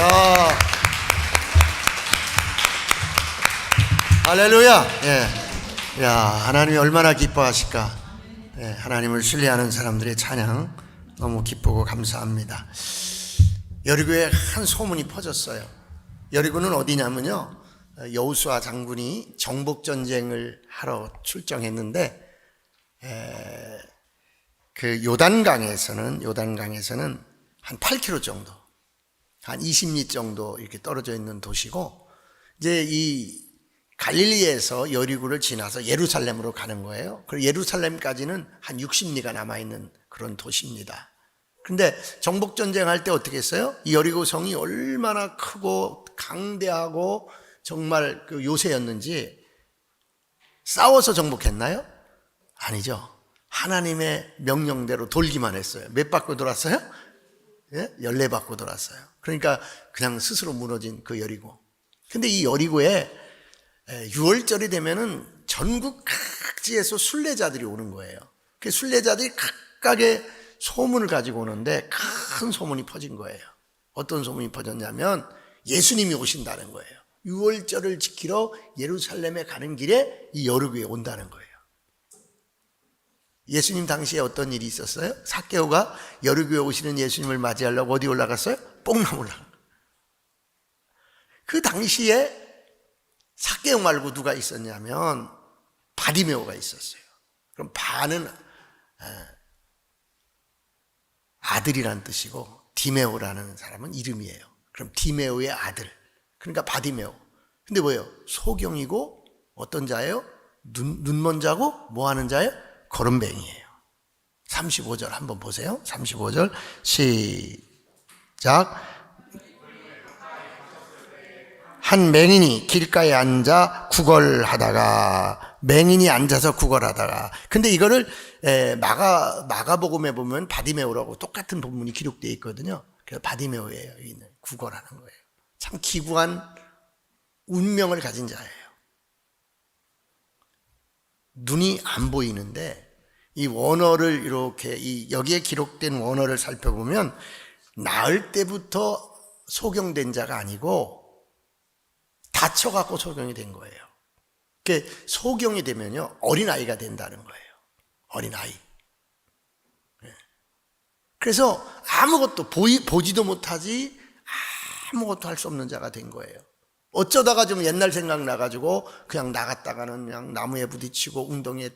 야. 할렐루야. 예. 야, 하나님이 얼마나 기뻐하실까. 예, 하나님을 신뢰하는 사람들의 찬양 너무 기쁘고 감사합니다. 여리고에 한 소문이 퍼졌어요. 여리고는 어디냐면요. 여우수아 장군이 정복 전쟁을 하러 출정했는데 에, 그 요단강에서는 요단강에서는 한 8km 정도, 한 20리 정도 이렇게 떨어져 있는 도시고 이제 이 갈릴리에서 여리고를 지나서 예루살렘으로 가는 거예요. 그리고 예루살렘까지는 한 60리가 남아 있는 그런 도시입니다. 근데 정복 전쟁 할 때 어떻게 했어요? 이 여리고 성이 얼마나 크고 강대하고 정말 그 요새였는지 싸워서 정복했나요? 아니죠. 하나님의 명령대로 돌기만 했어요. 몇 바퀴 돌았어요? 예? 열네 바퀴 돌았어요. 그러니까 그냥 스스로 무너진 그 여리고. 근데 이 여리고에 6월절이 되면은 전국 각지에서 순례자들이 오는 거예요. 그 순례자들이 각각의 소문을 가지고 오는데 큰 소문이 퍼진 거예요. 어떤 소문이 퍼졌냐면 예수님이 오신다는 거예요. 6월절을 지키러 예루살렘에 가는 길에 이 여리고에 온다는 거예요. 예수님 당시에 어떤 일이 있었어요? 사케오가 여리고에 오시는 예수님을 맞이하려고 어디 올라갔어요? 뽕나무 올라간 그 당시에 사케오 말고 누가 있었냐면 바디메오가 있었어요. 그럼 바는 아들이란 뜻이고 디메오라는 사람은 이름이에요. 그럼 디메오의 아들. 그러니까 바디메오. 근데 뭐예요? 소경이고 어떤 자예요? 눈, 눈먼 자고 뭐 하는 자예요? 거름뱅이에요. 35절 한번 보세요. 35절 시작. 한 맹인이 길가에 앉아 구걸하다가 맹인이 앉아서 구걸하다가 근데 이거를 에, 마가 마가복음에 보면 바디메오라고 똑같은 본문이 기록되어 있거든요. 그래서 바디메오예요. 여기는 구걸하는 거예요. 참 기구한 운명을 가진 자예요. 눈이 안 보이는데 이 원어를 이렇게 이 여기에 기록된 원어를 살펴보면 나을 때부터 소경된 자가 아니고 다쳐 갖고 소경이 된 거예요. 그 소경이 되면요 어린 아이가 된다는 거예요. 어린 아이. 그래서 아무것도 보이, 보지도 못하지 아무것도 할 수 없는 자가 된 거예요. 어쩌다가 좀 옛날 생각 나가지고 그냥 나갔다가는 그냥 나무에 부딪히고 웅덩이에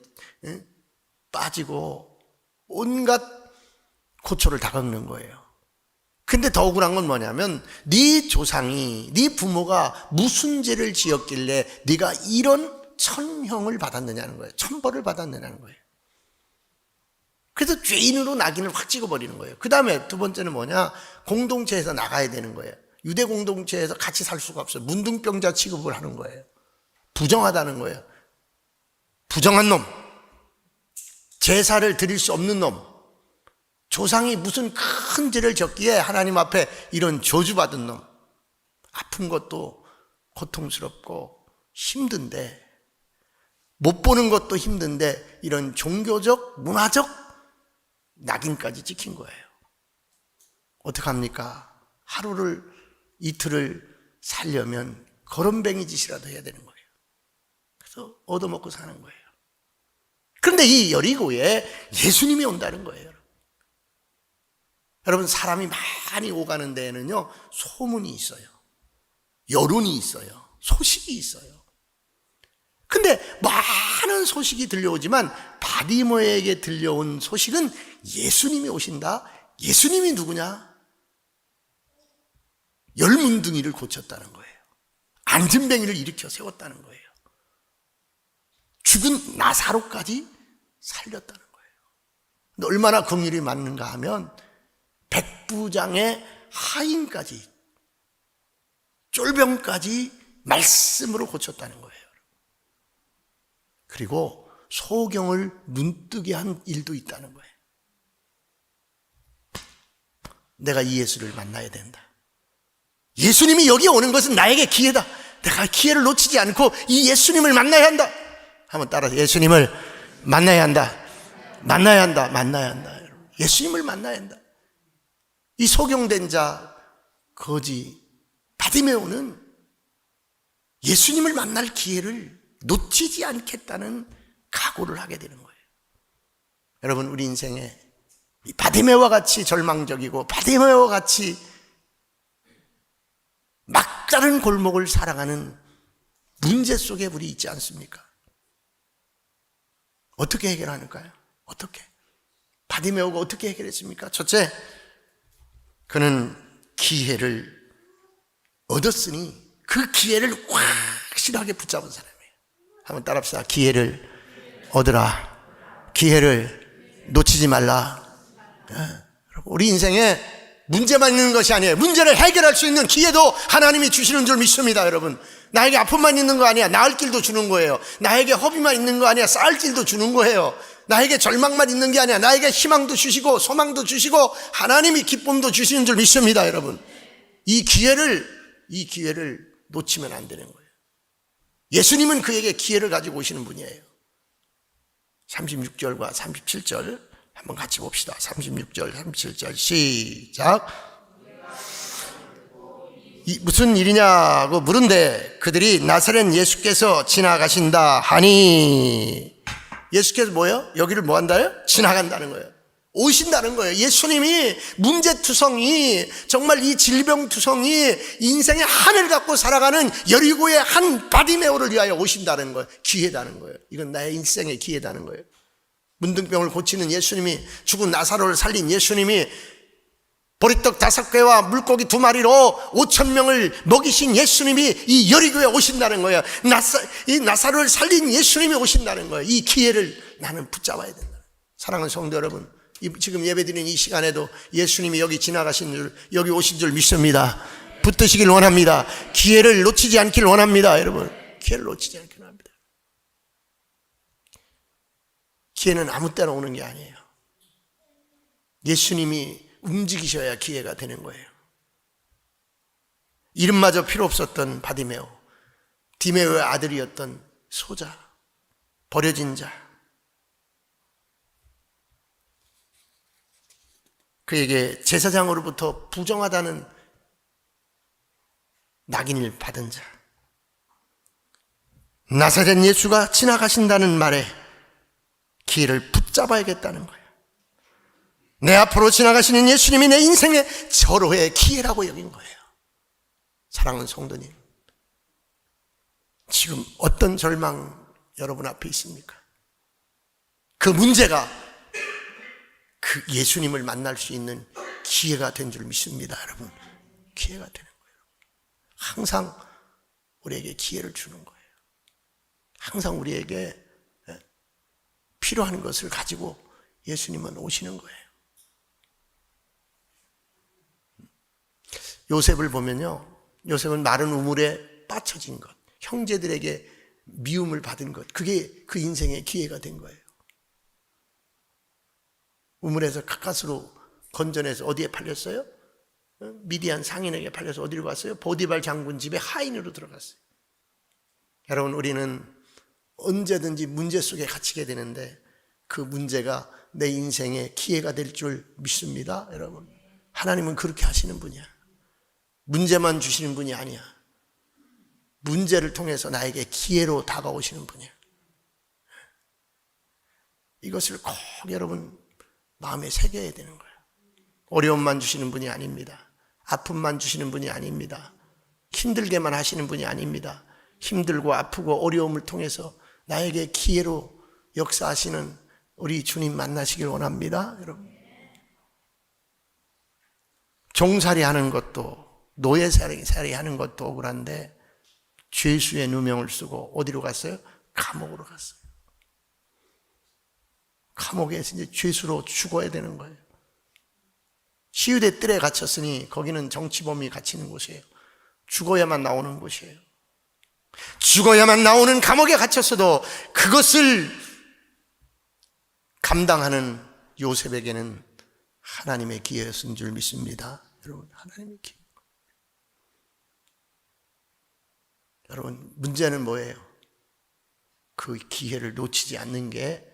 예? 빠지고 온갖 고초를 다 겪는 거예요. 근데 더 억울한 건 뭐냐면 네 조상이 네 부모가 무슨 죄를 지었길래 네가 이런 천형을 받았느냐는 거예요. 천벌을 받았느냐는 거예요. 그래서 죄인으로 낙인을 확 찍어버리는 거예요. 그 다음에 두 번째는 뭐냐? 공동체에서 나가야 되는 거예요. 유대 공동체에서 같이 살 수가 없어요. 문둥병자 취급을 하는 거예요. 부정하다는 거예요. 부정한 놈. 제사를 드릴 수 없는 놈. 조상이 무슨 큰 죄를 졌기에 하나님 앞에 이런 저주받은 놈. 아픈 것도 고통스럽고 힘든데, 못 보는 것도 힘든데, 이런 종교적, 문화적 낙인까지 찍힌 거예요. 어떡합니까? 하루를, 이틀을 살려면 거름뱅이 짓이라도 해야 되는 거예요. 그래서 얻어먹고 사는 거예요. 그런데 이 여리고에 예수님이 온다는 거예요. 여러분, 사람이 많이 오가는 데에는요, 소문이 있어요. 여론이 있어요. 소식이 있어요. 근데 많은 소식이 들려오지만 바디모에게 들려온 소식은 예수님이 오신다? 예수님이 누구냐? 열문둥이를 고쳤다는 거예요. 안진뱅이를 일으켜 세웠다는 거예요. 죽은 나사로까지 살렸다는 거예요. 얼마나 긍휼이 많는가 하면 백부장의 하인까지 쫄병까지 말씀으로 고쳤다는 거예요. 그리고 소경을 눈뜨게 한 일도 있다는 거예요. 내가 이 예수를 만나야 된다. 예수님이 여기 오는 것은 나에게 기회다. 내가 기회를 놓치지 않고 이 예수님을 만나야 한다. 한번 따라서 예수님을 만나야 한다. 만나야 한다. 만나야 한다. 예수님을 만나야 한다. 이 소경된 자, 거지, 바디메오는 예수님을 만날 기회를 놓치지 않겠다는 각오를 하게 되는 거예요. 여러분, 우리 인생에 이 바디메오와 같이 절망적이고 바디메오와 같이 막다른 골목을 살아가는 문제 속에 우리 있지 않습니까? 어떻게 해결하는가요? 어떻게? 바디메오가 어떻게 해결했습니까? 첫째, 그는 기회를 얻었으니 그 기회를 확실하게 붙잡은 사람이에요. 한번 따라합시다. 기회를 얻으라. 기회를 놓치지 말라. 예. 우리 인생에 문제만 있는 것이 아니에요. 문제를 해결할 수 있는 기회도 하나님이 주시는 줄 믿습니다, 여러분. 나에게 아픔만 있는 거 아니야. 나을 길도 주는 거예요. 나에게 허비만 있는 거 아니야. 쌓을 길도 주는 거예요. 나에게 절망만 있는 게 아니야. 나에게 희망도 주시고 소망도 주시고 하나님이 기쁨도 주시는 줄 믿습니다, 여러분. 이 기회를 이 기회를 놓치면 안 되는 거예요. 예수님은 그에게 기회를 가지고 오시는 분이에요. 36절과 37절 한번 같이 봅시다. 36절, 37절 시작. 이 무슨 일이냐고 물은데 그들이 나사렛 예수께서 지나가신다 하니 예수께서 뭐예요? 여기를 뭐 한다요? 지나간다는 거예요. 오신다는 거예요. 예수님이 문제투성이 정말 이 질병투성이 인생의 한을 갖고 살아가는 여리고의 한 바디메오를 위하여 오신다는 거예요. 기회다는 거예요. 이건 나의 인생의 기회다는 거예요. 문둥병을 고치는 예수님이 죽은 나사로를 살린 예수님이 보리떡 다섯 개와 물고기 두 마리로 오천 명을 먹이신 예수님이 이 여리고에 오신다는 거예요. 나사, 이 나사로를 살린 예수님이 오신다는 거예요. 이 기회를 나는 붙잡아야 된다. 사랑하는 성도 여러분, 이- 지금 예배드리는 이 시간에도 예수님이 여기 지나가신 줄, 여기 오신 줄 믿습니다. 붙드시길 원합니다. 기회를 놓치지 않길 원합니다, 여러분. 기회를 놓치지 않길 원합니다. 기회는 아무 때나 오는 게 아니에요. 예수님이 움직이셔야 기회가 되는 거예요. 이름마저 필요 없었던 바디메오, 디메오의 아들이었던 소자, 버려진 자. 그에게 제사장으로부터 부정하다는 낙인을 받은 자. 나사렛 예수가 지나가신다는 말에 기회를 붙잡아야겠다는 거예요. 내 앞으로 지나가시는 예수님이 내 인생의 절호의 기회라고 여긴 거예요. 사랑하는 성도님, 지금 어떤 절망 여러분 앞에 있습니까? 그 문제가 그 예수님을 만날 수 있는 기회가 된 줄 믿습니다, 여러분. 기회가 되는 거예요. 항상 우리에게 기회를 주는 거예요. 항상 우리에게 예, 필요한 것을 가지고 예수님은 오시는 거예요. 요셉을 보면요. 요셉은 마른 우물에 빠쳐진 것, 형제들에게 미움을 받은 것, 그게 그 인생의 기회가 된 거예요. 우물에서 가까스로 건져내서 어디에 팔렸어요? 어? 미디안 상인에게 팔려서 어디로 갔어요? 보디발 장군 집에 하인으로 들어갔어요. 여러분, 우리는 언제든지 문제 속에 갇히게 되는데 그 문제가 내 인생의 기회가 될 줄 믿습니다, 여러분. 하나님은 그렇게 하시는 분이야. 문제만 주시는 분이 아니야. 문제를 통해서 나에게 기회로 다가오시는 분이야. 이것을 꼭 여러분 마음에 새겨야 되는 거예요. 어려움만 주시는 분이 아닙니다. 아픔만 주시는 분이 아닙니다. 힘들게만 하시는 분이 아닙니다. 힘들고 아프고 어려움을 통해서 나에게 기회로 역사하시는 우리 주님 만나시길 원합니다. 여러분. 종살이 하는 것도 노예살이 하는 것도 억울한데 죄수의 누명을 쓰고 어디로 갔어요? 감옥으로 갔어요. 감옥에서 이제 죄수로 죽어야 되는 거예요. 시유대 뜰에 갇혔으니 거기는 정치범이 갇히는 곳이에요. 죽어야만 나오는 곳이에요. 죽어야만 나오는 감옥에 갇혔어도 그것을 감당하는 요셉에게는 하나님의 기회였은 줄 믿습니다. 여러분, 하나님의 기회. 여러분, 문제는 뭐예요? 그 기회를 놓치지 않는 게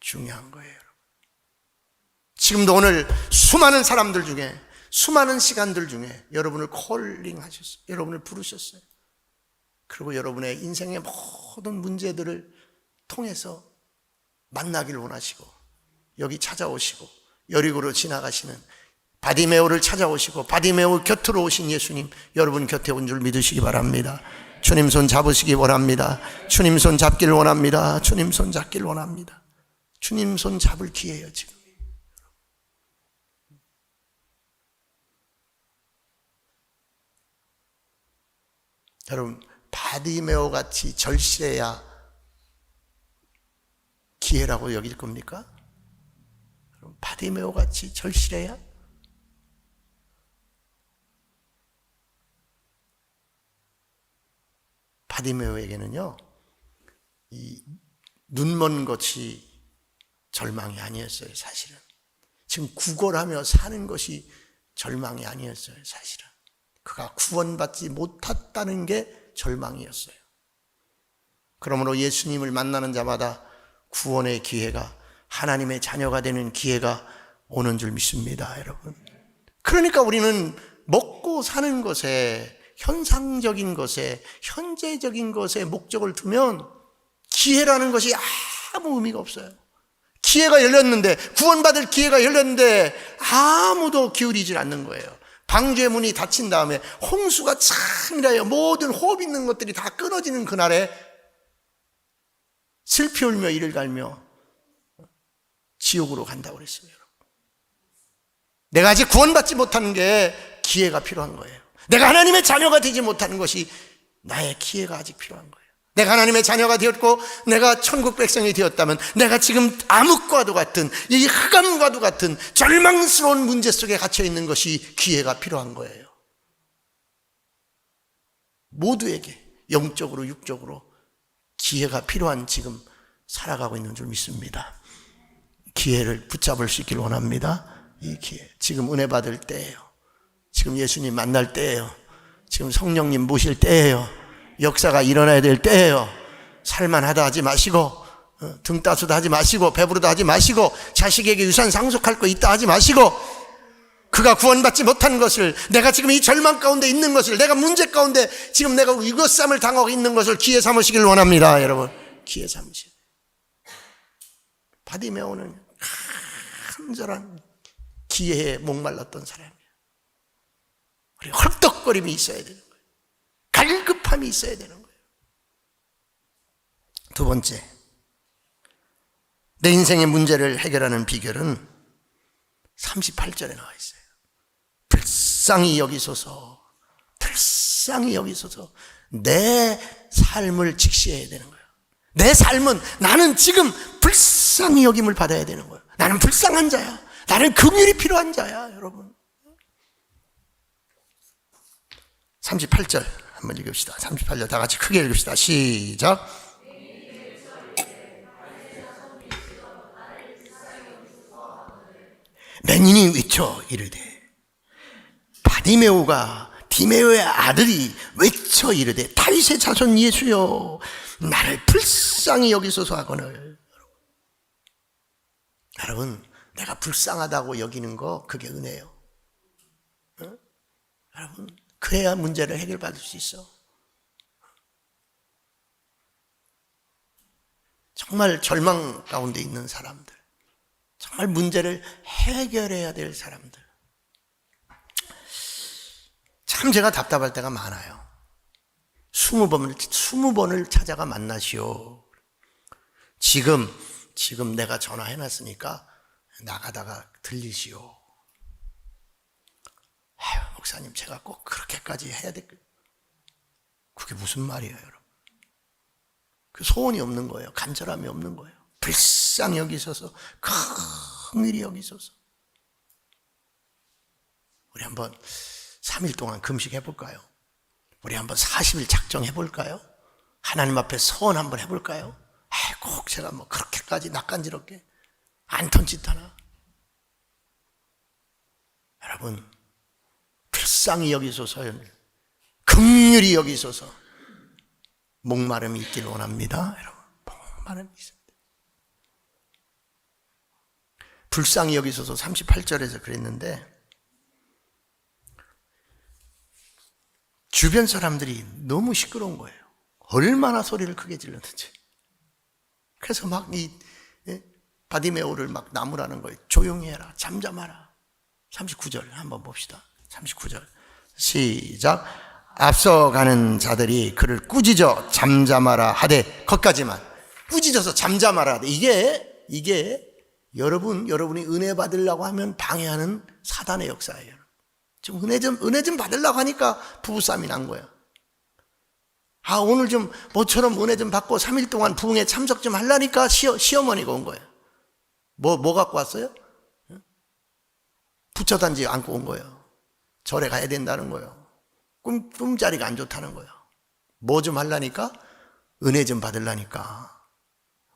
중요한 거예요. 여러분. 지금도 오늘 수많은 사람들 중에 수많은 시간들 중에 여러분을 콜링 하셨어요. 여러분을 부르셨어요. 그리고 여러분의 인생의 모든 문제들을 통해서 만나길 원하시고 여기 찾아오시고 여리고로 지나가시는 바디메오를 찾아오시고 바디메오 곁으로 오신 예수님 여러분 곁에 온 줄 믿으시기 바랍니다. 주님 손 잡으시기 원합니다. 주님 손 잡길 원합니다. 주님 손 잡길 원합니다. 주님 손 잡을 기회예요, 지금. 여러분, 바디메오 같이 절실해야 기회라고 여길 겁니까? 바디메오 같이 절실해야? 바디메오에게는요, 이 눈먼 것이 절망이 아니었어요, 사실은. 지금 구걸하며 사는 것이 절망이 아니었어요, 사실은. 그가 구원받지 못했다는 게 절망이었어요. 그러므로 예수님을 만나는 자마다 구원의 기회가 하나님의 자녀가 되는 기회가 오는 줄 믿습니다, 여러분. 그러니까 우리는 먹고 사는 것에 현상적인 것에 현재적인 것에 목적을 두면 기회라는 것이 아무 의미가 없어요. 기회가 열렸는데 구원받을 기회가 열렸는데 아무도 기울이질 않는 거예요. 방주의 문이 닫힌 다음에 홍수가 참이라요. 모든 호흡 있는 것들이 다 끊어지는 그날에 슬피 울며 이를 갈며 지옥으로 간다고 그랬어요. 내가 아직 구원받지 못하는 게 기회가 필요한 거예요. 내가 하나님의 자녀가 되지 못하는 것이 나의 기회가 아직 필요한 거예요. 내가 하나님의 자녀가 되었고 내가 천국 백성이 되었다면 내가 지금 암흑과도 같은 이 흑암과도 같은 절망스러운 문제 속에 갇혀 있는 것이 기회가 필요한 거예요. 모두에게 영적으로 육적으로 기회가 필요한 지금 살아가고 있는 줄 믿습니다. 기회를 붙잡을 수 있길 원합니다. 이 기회. 지금 은혜 받을 때예요. 지금 예수님 만날 때예요. 지금 성령님 모실 때예요. 역사가 일어나야 될 때예요. 살만하다 하지 마시고 어, 등 따수다 하지 마시고 배부르다 하지 마시고 자식에게 유산 상속할 거 있다 하지 마시고 그가 구원받지 못한 것을 내가 지금 이 절망 가운데 있는 것을 내가 문제 가운데 지금 내가 유거쌈을 당하고 있는 것을 기회 삼으시길 원합니다 여러분 기회 삼으시길 바디메오는 간절한 기회에 목말랐던 사람이에요 우리 헐떡거림이 있어야 되는 거예요 갈급함이 있어야 되는 거예요 두 번째 내 인생의 문제를 해결하는 비결은 38절에 나와 있어요 불쌍히 여기소서, 불쌍히 여기소서, 내 삶을 직시해야 되는 거예요. 내 삶은 나는 지금 불쌍히 여김을 받아야 되는 거예요. 나는 불쌍한 자야. 나는 긍휼이 필요한 자야, 여러분. 38절 한번 읽읍시다. 38절 다 같이 크게 읽읍시다. 시작. 맹인이 외쳐 이르되 바디메오가 디메오의 아들이 외쳐 이르되 다윗의 자손 예수여 나를 불쌍히 여기소서 하거늘 여러분 내가 불쌍하다고 여기는 거 그게 은혜요 어? 여러분 그래야 문제를 해결받을 수 있어 정말 절망 가운데 있는 사람들 정말 문제를 해결해야 될 사람들 참 제가 답답할 때가 많아요. 스무 번을, 스무 번을 찾아가 만나시오. 지금, 지금 내가 전화해놨으니까 나가다가 들리시오. 아유, 목사님, 제가 꼭 그렇게까지 해야 될, 그게 무슨 말이에요, 여러분? 그 소원이 없는 거예요. 간절함이 없는 거예요. 불쌍히 여기셔서, 큰 일이 여기셔서. 우리 한번 3일 동안 금식 해볼까요? 우리 한번 40일 작정해 볼까요? 하나님 앞에 서원 한번 해볼까요? 에이, 꼭 제가 뭐 그렇게까지 낯간지럽게 안 턴짓 하나. 여러분, 불쌍히 여기소서, 극률이 여기소서, 목마름이 있길 원합니다. 여러분, 목마름이 있습니다. 불쌍히 여기소서 38절에서 그랬는데, 주변 사람들이 너무 시끄러운 거예요. 얼마나 소리를 크게 질렀는지. 그래서 막 이 바디메오를 막 나무라는 거예요. 조용히 해라. 잠잠하라. 39절 한번 봅시다. 39절. 시작. 앞서가는 자들이 그를 꾸짖어 잠잠하라 하되 거기까지만 꾸짖어서 잠잠하라 하되 이게 이게 여러분 여러분이 은혜 받으려고 하면 방해하는 사단의 역사예요. 좀 은혜 좀 은혜 좀 받으려고 하니까 부부싸움이 난 거예요. 아 오늘 좀 모처럼 은혜 좀 받고 3일 동안 부흥에 참석 좀 하려니까 시어, 시어머니가 온 거예요. 뭐, 뭐 갖고 왔어요? 부처단지 안고 온 거예요. 절에 가야 된다는 거예요. 꿈, 꿈자리가 안 좋다는 거예요. 뭐 좀 하려니까? 은혜 좀 받으려니까.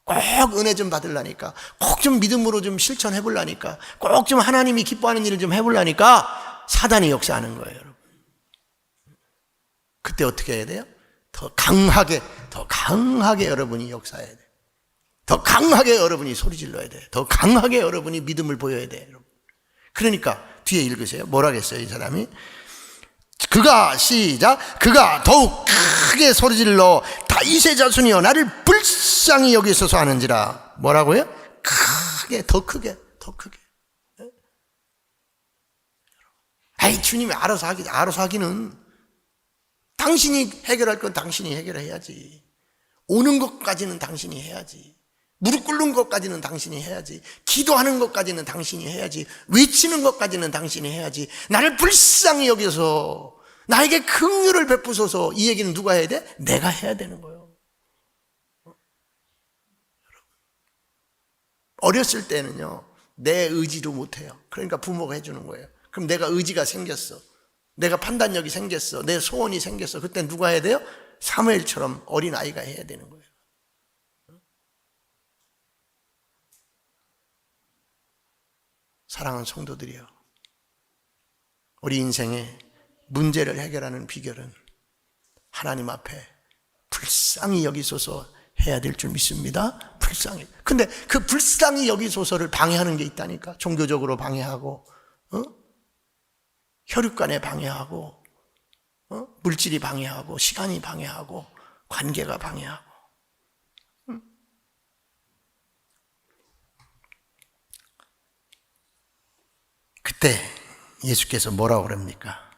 꼭 은혜 좀 받으려니까. 꼭 좀 믿음으로 좀 실천해 보려니까. 꼭 좀 하나님이 기뻐하는 일을 좀 해 보려니까 사단이 역사하는 거예요, 여러분. 그때 어떻게 해야 돼요? 더 강하게, 더 강하게 여러분이 역사해야 돼요. 더 강하게 여러분이 소리 질러야 돼. 더 강하게 여러분이 믿음을 보여야 돼. 여러분. 그러니까 뒤에 읽으세요. 뭐라겠어요, 이 사람이? 그가 시작 그가 더욱 크게 소리질러 다이세 자손이여 나를 불쌍히 여기소서 하는지라 뭐라고요? 크게 더 크게 더 크게 아이 주님이 알아서 하기 알아서 하기는 당신이 해결할 건 당신이 해결해야지 오는 것까지는 당신이 해야지 무릎 꿇는 것까지는 당신이 해야지. 기도하는 것까지는 당신이 해야지. 외치는 것까지는 당신이 해야지. 나를 불쌍히 여겨서 나에게 긍휼을 베푸소서 이 얘기는 누가 해야 돼? 내가 해야 되는 거예요. 어렸을 때는요. 내 의지로 못 해요. 그러니까 부모가 해 주는 거예요. 그럼 내가 의지가 생겼어. 내가 판단력이 생겼어. 내 소원이 생겼어. 그때 누가 해야 돼요? 사무엘처럼 어린 아이가 해야 되는 거예요. 사랑하는 성도들이요. 우리 인생의 문제를 해결하는 비결은 하나님 앞에 불쌍히 여기소서 해야 될 줄 믿습니다. 불쌍히. 근데 그 불쌍히 여기소서를 방해하는 게 있다니까. 종교적으로 방해하고, 어? 혈육간에 방해하고, 어? 물질이 방해하고, 시간이 방해하고, 관계가 방해하고. 그때 예수께서 뭐라고 그럽니까?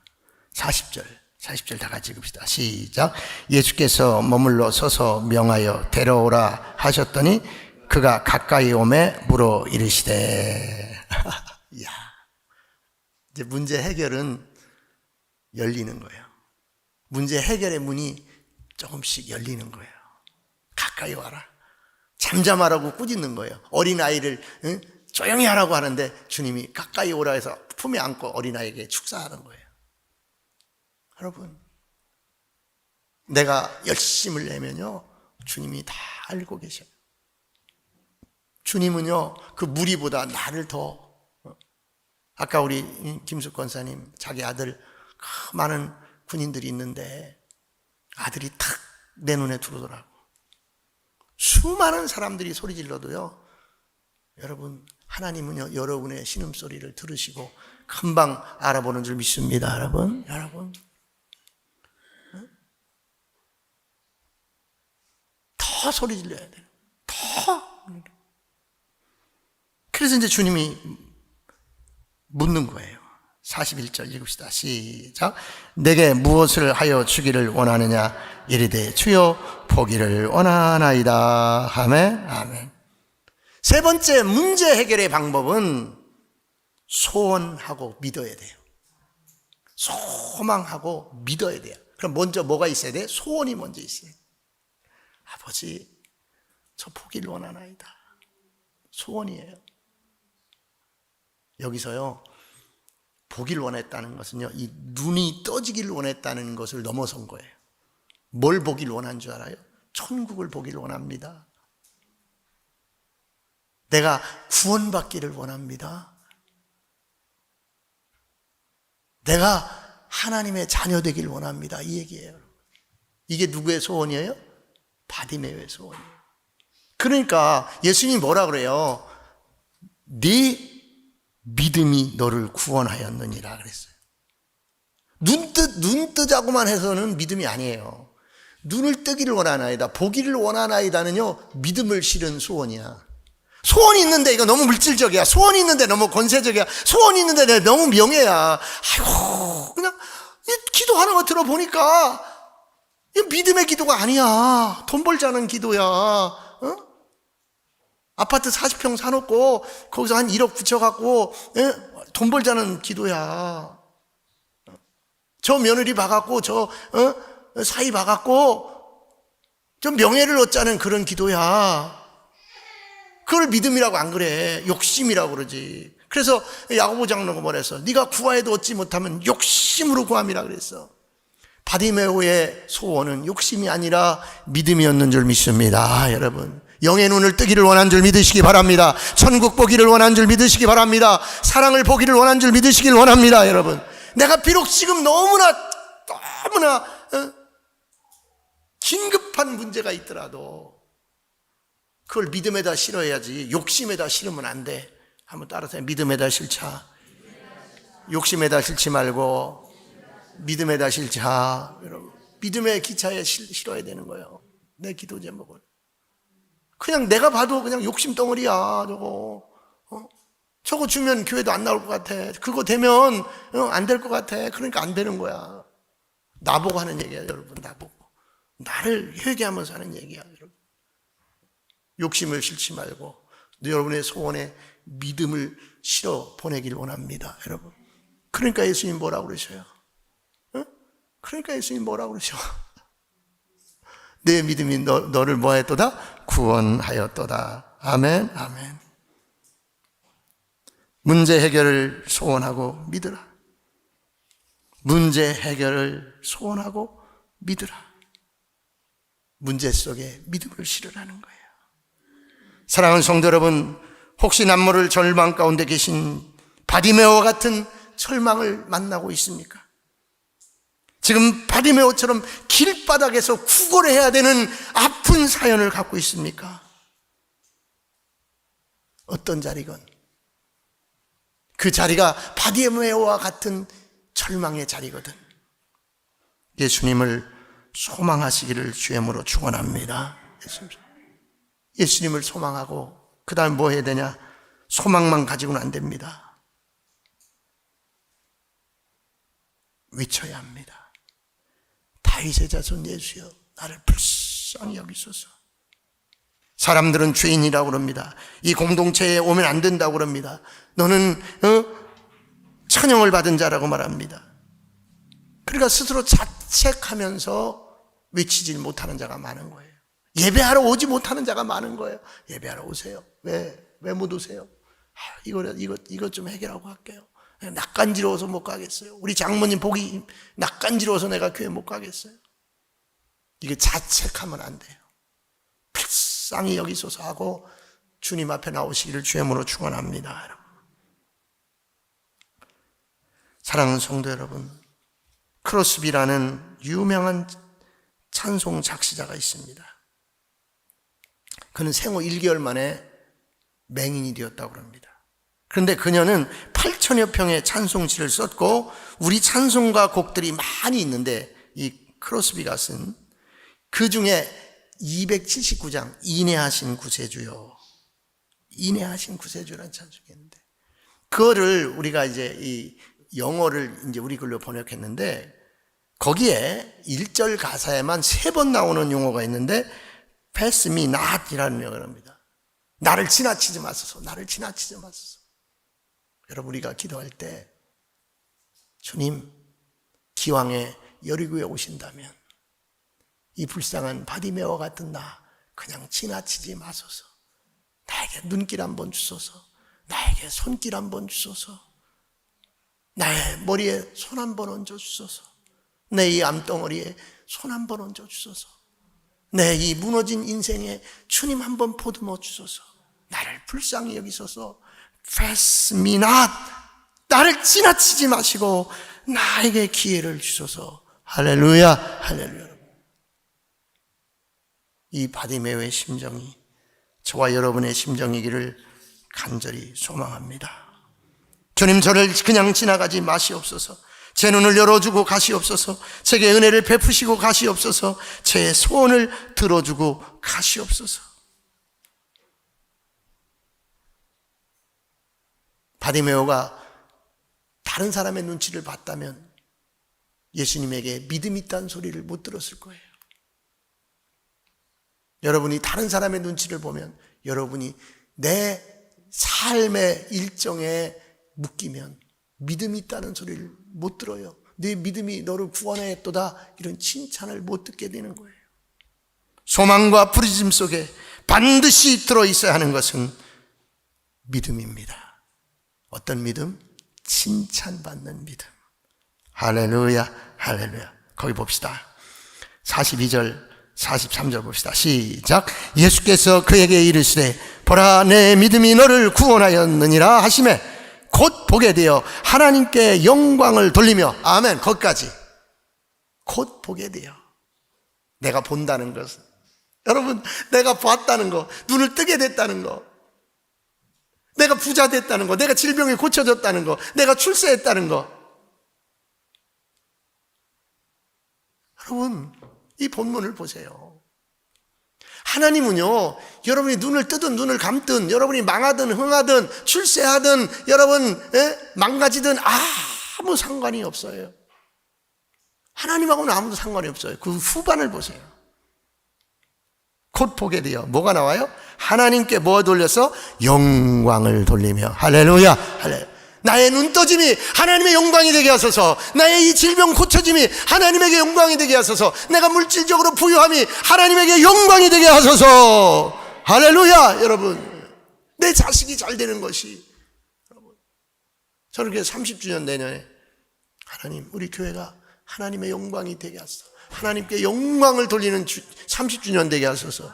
40절, 40절 다 같이 읽읍시다. 시작. 예수께서 머물러 서서 명하여 데려오라 하셨더니 그가 가까이 오매 물어 이르시되. 야 이제 문제 해결은 열리는 거예요. 문제 해결의 문이 조금씩 열리는 거예요. 가까이 와라. 잠잠하라고 꾸짖는 거예요. 어린아이를 응? 조용히 하라고 하는데 주님이 가까이 오라 해서 품에 안고 어린아이에게 축사하는 거예요. 여러분, 내가 열심을 내면요, 주님이 다 알고 계셔요. 주님은요, 그 무리보다 나를 더, 어, 아까 우리 김숙 권사님, 자기 아들, 많은 군인들이 있는데, 아들이 탁 내 눈에 들어오더라고. 수많은 사람들이 소리 질러도요, 여러분, 하나님은요, 여러분의 신음소리를 들으시고, 금방 알아보는 줄 믿습니다, 여러분. 여러분. 더 소리 질러야 돼요. 더. 그래서 이제 주님이 묻는 거예요. 41절 읽읍시다. 시작. 내게 무엇을 하여 주기를 원하느냐? 이르되 주여 보기를 원하나이다. 아멘. 아멘. 세 번째 문제 해결의 방법은 소원하고 믿어야 돼요. 소망하고 믿어야 돼요. 그럼 먼저 뭐가 있어야 돼? 소원이 먼저 있어요. 아버지, 저 보기를 원하나이다. 소원이에요. 여기서요, 보기를 원했다는 것은요, 이 눈이 떠지기를 원했다는 것을 넘어선 거예요. 뭘 보기를 원한 줄 알아요? 천국을 보기를 원합니다. 내가 구원받기를 원합니다. 내가 하나님의 자녀 되기를 원합니다. 이 얘기예요. 이게 누구의 소원이에요? 바디메의 소원이에요. 그러니까 예수님이 뭐라 그래요? 네 믿음이 너를 구원하였느니라 그랬어요. 눈 뜨, 눈 뜨자고만 해서는 믿음이 아니에요. 눈을 뜨기를 원하나이다. 보기를 원하나이다는요, 믿음을 실은 소원이야. 소원이 있는데 이거 너무 물질적이야. 소원이 있는데 너무 권세적이야. 소원이 있는데 내가 너무 명예야. 아이고, 그냥 이 기도하는 거 들어보니까 이 믿음의 기도가 아니야. 돈 벌자는 기도야. 어? 아파트 40평 사놓고 거기서 한 1억 붙여갖고 예? 돈 벌자는 기도야. 저 며느리 봐갖고 저 어? 사이 봐갖고 좀 명예를 얻자는 그런 기도야. 그걸 믿음이라고 안 그래. 욕심이라고 그러지. 그래서 야고보 장로가 뭐랬어? 네가 구하여도 얻지 못하면 욕심으로 구함이라 그랬어. 바디메오의 소원은 욕심이 아니라 믿음이었는 줄 믿습니다. 여러분. 영의 눈을 뜨기를 원한 줄 믿으시기 바랍니다. 천국 보기를 원한 줄 믿으시기 바랍니다. 사랑을 보기를 원한 줄 믿으시길 원합니다. 여러분. 내가 비록 지금 너무나 너무나 어? 긴급한 문제가 있더라도 그걸 믿음에다 실어야지 욕심에다 실으면 안 돼. 한번 따라서 믿음에다 실자. 욕심에다 실지 말고 믿음에다 실자. 여러분 믿음의 기차에 실, 실어야 되는 거예요. 내 기도 제목을. 그냥 내가 봐도 그냥 욕심 덩어리야 저거. 어? 저거 주면 교회도 안 나올 것 같아. 그거 되면 어, 안될 것 같아. 그러니까 안 되는 거야. 나보고 하는 얘기야 여러분 나보고. 나를 회개하면서 하는 얘기야 여러분. 욕심을 실지 말고 여러분의 소원에 믿음을 실어 보내길 원합니다, 여러분. 그러니까 예수님 뭐라고 그러셔요? 어? 그러니까 예수님 뭐라고 그러셔? 내 믿음이 너, 너를 뭐 했도다? 구원하였도다. 아멘, 아멘. 문제 해결을 소원하고 믿으라. 문제 해결을 소원하고 믿으라. 문제 속에 믿음을 실으라는 거예요. 사랑하는 성도 여러분, 혹시 남모를 절망 가운데 계신 바디메오와 같은 절망을 만나고 있습니까? 지금 바디메오처럼 길바닥에서 구걸을 해야 되는 아픈 사연을 갖고 있습니까? 어떤 자리건 그 자리가 바디메오와 같은 절망의 자리거든. 예수님을 소망하시기를 주임으로 축원합니다. 예수님. 예수님을 소망하고 그 다음 뭐 해야 되냐? 소망만 가지고는 안 됩니다. 외쳐야 합니다. 다윗의 자손 예수여 나를 불쌍히 여기소서. 사람들은 죄인이라고 그럽니다. 이 공동체에 오면 안 된다고 그럽니다. 너는 어? 천형을 받은 자라고 말합니다. 그러니까 스스로 자책하면서 외치질 못하는 자가 많은 거예요. 예배하러 오지 못하는 자가 많은 거예요. 예배하러 오세요. 왜, 왜 못 오세요? 아, 이거, 이거, 이것 좀 해결하고 할게요. 낯간지러워서 못 가겠어요. 우리 장모님 보기 낯간지러워서 내가 교회 못 가겠어요. 이게 자책하면 안 돼요. 불쌍히 여기소서 하고 주님 앞에 나오시기를 주임으로 축원합니다. 사랑하는 성도 여러분, 크로스비라는 유명한 찬송 작시자가 있습니다. 그는 생후 1개월 만에 맹인이 되었다고 합니다. 그런데 그녀는 8천여 평의 찬송시를 썼고 우리 찬송가 곡들이 많이 있는데 이 크로스비가 쓴 그 중에 279장 인내하신 구세주요. 인내하신 구세주라는 찬송이 있는데 그거를 우리가 이제 이 영어를 이제 우리 글로 번역했는데 거기에 1절 가사에만 세 번 나오는 용어가 있는데 pass me not 이라는 명을 합니다. 나를 지나치지 마소서. 나를 지나치지 마소서. 여러분 우리가 기도할 때 주님 기왕에 여리고에 오신다면 이 불쌍한 바디메어 같은 나 그냥 지나치지 마소서. 나에게 눈길 한번 주소서. 나에게 손길 한번 주소서. 나의 머리에 손 한 번 얹어 주소서. 내 이 암덩어리에 손 한 번 얹어 주소서. 내 이 무너진 인생에 주님 한 번 보듬어 주소서. 나를 불쌍히 여기소서. Pass me not. 나를 지나치지 마시고 나에게 기회를 주소서. 할렐루야, 할렐루야. 이 바디메오의 심정이 저와 여러분의 심정이기를 간절히 소망합니다. 주님 저를 그냥 지나가지 마시옵소서. 제 눈을 열어주고 가시옵소서. 제게 은혜를 베푸시고 가시옵소서. 제 소원을 들어주고 가시옵소서. 바디메오가 다른 사람의 눈치를 봤다면 예수님에게 믿음 있다는 소리를 못 들었을 거예요. 여러분이 다른 사람의 눈치를 보면 여러분이 내 삶의 일정에 묶이면 믿음이 있다는 소리를 못 들어요. 네 믿음이 너를 구원하였도다 이런 칭찬을 못 듣게 되는 거예요. 소망과 부르짖음 속에 반드시 들어 있어야 하는 것은 믿음입니다. 어떤 믿음? 칭찬받는 믿음. 할렐루야, 할렐루야. 거기 봅시다. 42절, 43절 봅시다. 시작. 예수께서 그에게 이르시되, 보라, 내 믿음이 너를 구원하였느니라 하심에, 곧 보게 되어 하나님께 영광을 돌리며, 아멘, 거기까지. 곧 보게 되어. 내가 본다는 것은. 여러분, 내가 봤다는 거, 눈을 뜨게 됐다는 거, 내가 부자 됐다는 거, 내가 질병이 고쳐졌다는 거, 내가 출세했다는 거. 여러분, 이 본문을 보세요. 하나님은요, 여러분이 눈을 뜨든 눈을 감든, 여러분이 망하든 흥하든, 출세하든, 여러분, 예? 망가지든 아무 상관이 없어요. 하나님하고는 아무도 상관이 없어요. 그 후반을 보세요. 곧 보게 돼요. 뭐가 나와요? 하나님께 뭐 돌려서 영광을 돌리며 할렐루야 할렐 나의 눈 떠짐이 하나님의 영광이 되게 하소서. 나의 이 질병 고쳐짐이 하나님에게 영광이 되게 하소서. 내가 물질적으로 부유함이 하나님에게 영광이 되게 하소서. 할렐루야 여러분. 내 자식이 잘 되는 것이. 여러분 저는 그래서 30주년 내년에 하나님 우리 교회가 하나님의 영광이 되게 하소서. 하나님께 영광을 돌리는 30주년 되게 하소서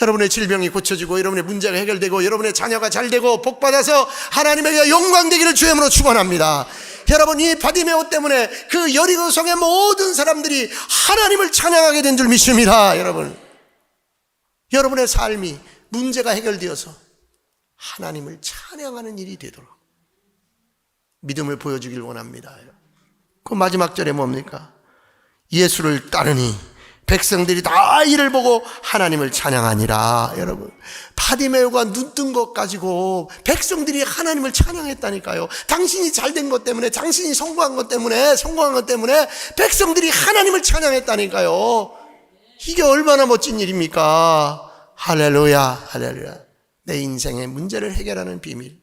여러분의 질병이 고쳐지고 여러분의 문제가 해결되고 여러분의 자녀가 잘 되고 복 받아서 하나님에게 영광 되기를 주임으로 축원합니다. 여러분 이 바디메오 때문에 그 여리고 성의 모든 사람들이 하나님을 찬양하게 된 줄 믿습니다. 여러분 여러분의 삶이 문제가 해결되어서 하나님을 찬양하는 일이 되도록 믿음을 보여주길 원합니다. 그 마지막 절에 뭡니까? 예수를 따르니 백성들이 다 이를 보고 하나님을 찬양하니라. 여러분, 파디메오가 눈뜬 것 가지고 백성들이 하나님을 찬양했다니까요. 당신이 잘 된 것 때문에, 당신이 성공한 것 때문에, 성공한 것 때문에 백성들이 하나님을 찬양했다니까요. 이게 얼마나 멋진 일입니까? 할렐루야, 할렐루야. 내 인생의 문제를 해결하는 비밀.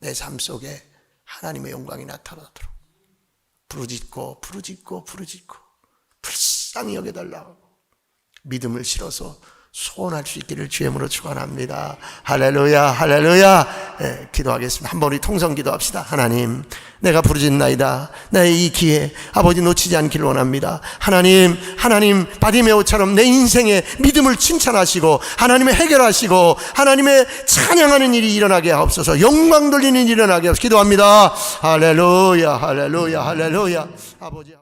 내 삶 속에 하나님의 영광이 나타나도록. 부르짖고, 부르짖고, 부르짖고. 불쌍히 여겨달라고 믿음을 실어서 소원할 수 있기를 주임으로 축원합니다. 할렐루야, 할렐루야. 예, 기도하겠습니다. 한번 우리 통성 기도합시다. 하나님, 내가 부르짖나이다. 나의 이 기회 아버지 놓치지 않기를 원합니다. 하나님, 하나님 바디메오처럼 내 인생에 믿음을 칭찬하시고 하나님의 해결하시고 하나님의 찬양하는 일이 일어나게 하옵소서. 영광 돌리는 일이 일어나게 하옵소서. 기도합니다. 할렐루야, 할렐루야, 할렐루야. 아버지.